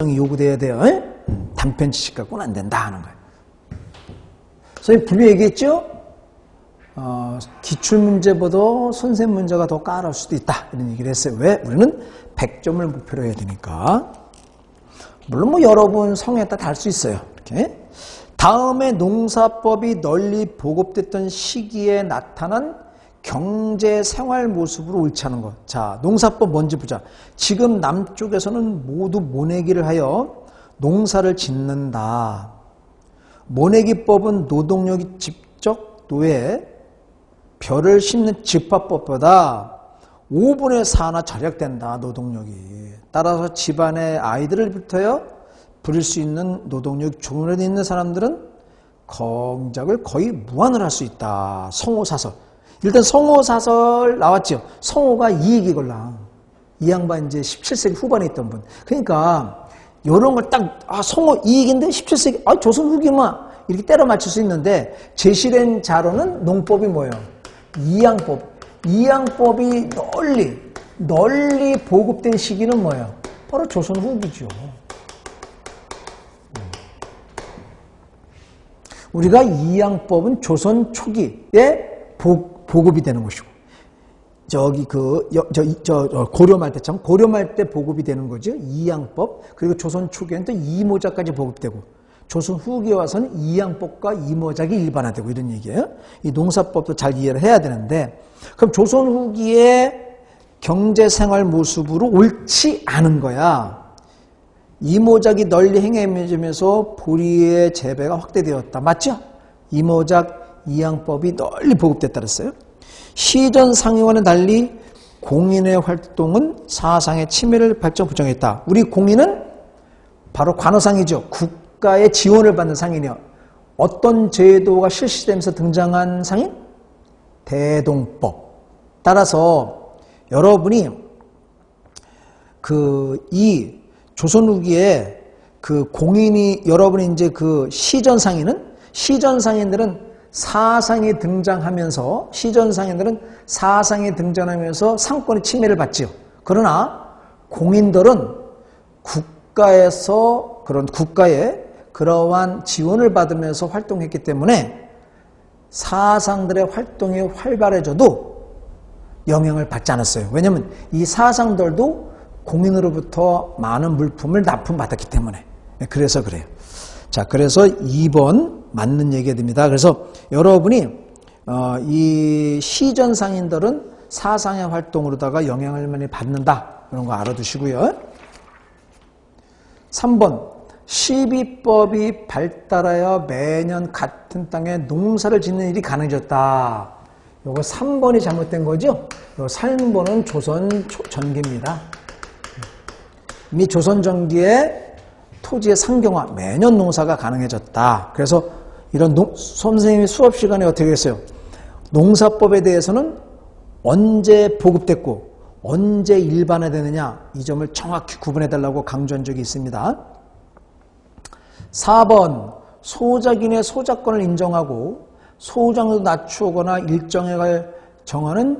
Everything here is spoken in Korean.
요구돼야 돼요. 단편 지식 갖고는 안 된다 하는 거예요. 저희 분명히 얘기했죠? 어, 기출문제보다 선생 문제가 더 까다로울 수도 있다. 이런 얘기를 했어요. 왜? 우리는 100점을 목표로 해야 되니까. 물론 뭐 여러분 성에 따라 다를 수 있어요. 이렇게. 다음에 농사법이 널리 보급됐던 시기에 나타난 경제 생활 모습으로 옳지 않은 것. 자, 농사법 뭔지 보자. 지금 남쪽에서는 모두 모내기를 하여 농사를 짓는다. 모내기법은 노동력이 직접 노예, 벼를 심는 집합법보다 5분의 4나 절약된다, 노동력이. 따라서 집안의 아이들을 부터요, 부릴 수 있는 노동력 조건에 있는 사람들은 공작을 거의 무한을 할 수 있다. 성호사설. 일단 성호사설 나왔죠. 성호가 이익이걸랑. 이 양반 이제 17세기 후반에 있던 분. 그러니까 이런 걸 딱, 아, 성호 이익인데 17세기, 아, 조선 후기만 이렇게 때려 맞출 수 있는데 제시된 자료는 농법이 뭐예요? 이양법. 이양법이 널리, 널리 보급된 시기는 뭐예요? 바로 조선 후기죠. 우리가 이양법은 조선 초기에 보, 보급이 되는 것이고 저기 그, 여, 저, 저, 저 고려말 때처럼 고려말 때 보급이 되는 거죠. 이양법. 그리고 조선 초기에는 또 이모작까지 보급되고 조선 후기에 와서는 이양법과 이모작이 일반화되고 이런 얘기예요. 이 농사법도 잘 이해를 해야 되는데 그럼 조선 후기의 경제생활 모습으로 옳지 않은 거야. 이모작이 널리 행해지면서 보리의 재배가 확대되었다. 맞죠? 이모작 이양법이 널리 보급됐다 그랬어요. 시전 상위와는 달리 공인의 활동은 사상의 침해를 발전 부정했다. 우리 공인은 바로 관호상이죠. 국가의 지원을 받는 상이요. 어떤 제도가 실시되면서 등장한 상인? 대동법. 따라서 여러분이 그 이 조선 후기에 그 공인이 여러분이 이제 그 시전 상인은 시전 상인들은 사상이 등장하면서 시전 상인들은 사상이 등장하면서 상권의 침해를 받지요. 그러나 공인들은 국가에서 그런 국가의 그러한 지원을 받으면서 활동했기 때문에 사상들의 활동이 활발해져도 영향을 받지 않았어요. 왜냐하면 이 사상들도 공인으로부터 많은 물품을 납품받았기 때문에 그래서 그래요. 자, 그래서 2번 맞는 얘기가 됩니다. 그래서 여러분이 어, 이 시전 상인들은 사상의 활동으로다가 영향을 많이 받는다. 그런 거 알아두시고요. 3번 시비법이 발달하여 매년 같은 땅에 농사를 짓는 일이 가능해졌다. 요거 3번이 잘못된 거죠? 요 3번은 조선 전기입니다. 이미 조선 전기에 토지의 상경화, 매년 농사가 가능해졌다. 그래서 이런 농, 선생님이 수업 시간에 어떻게 했어요? 농사법에 대해서는 언제 보급됐고 언제 일반화되느냐 이 점을 정확히 구분해달라고 강조한 적이 있습니다. 4번 소작인의 소작권을 인정하고 소장도 낮추거나 일정액을 정하는